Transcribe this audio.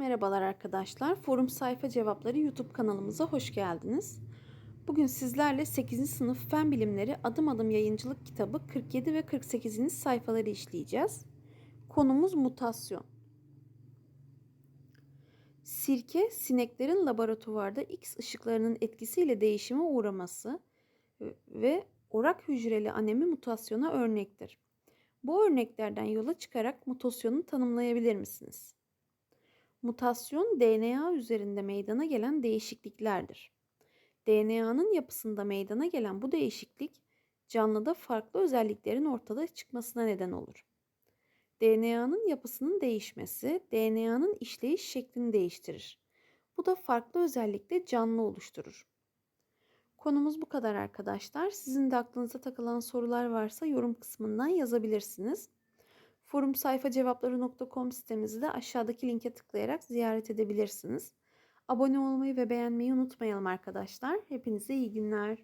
Merhabalar arkadaşlar. Forum Sayfa Cevapları YouTube kanalımıza hoş geldiniz. Bugün sizlerle 8. sınıf Fen Bilimleri Adım Adım Yayıncılık kitabı 47 ve 48. sayfaları işleyeceğiz. Konumuz mutasyon. Sirke, sineklerin laboratuvarda X ışıklarının etkisiyle değişime uğraması ve orak hücreli anemi mutasyona örnektir. Bu örneklerden yola çıkarak mutasyonu tanımlayabilir misiniz? Mutasyon DNA üzerinde meydana gelen değişikliklerdir. DNA'nın yapısında meydana gelen bu değişiklik canlıda farklı özelliklerin ortada çıkmasına neden olur. DNA'nın yapısının değişmesi DNA'nın işleyiş şeklini değiştirir. Bu da farklı özellikle canlı oluşturur. Konumuz bu kadar arkadaşlar. Sizin de aklınıza takılan sorular varsa yorum kısmından yazabilirsiniz. Forum sayfa cevapları.com sitemizi de aşağıdaki linke tıklayarak ziyaret edebilirsiniz. Abone olmayı ve beğenmeyi unutmayalım arkadaşlar. Hepinize iyi günler.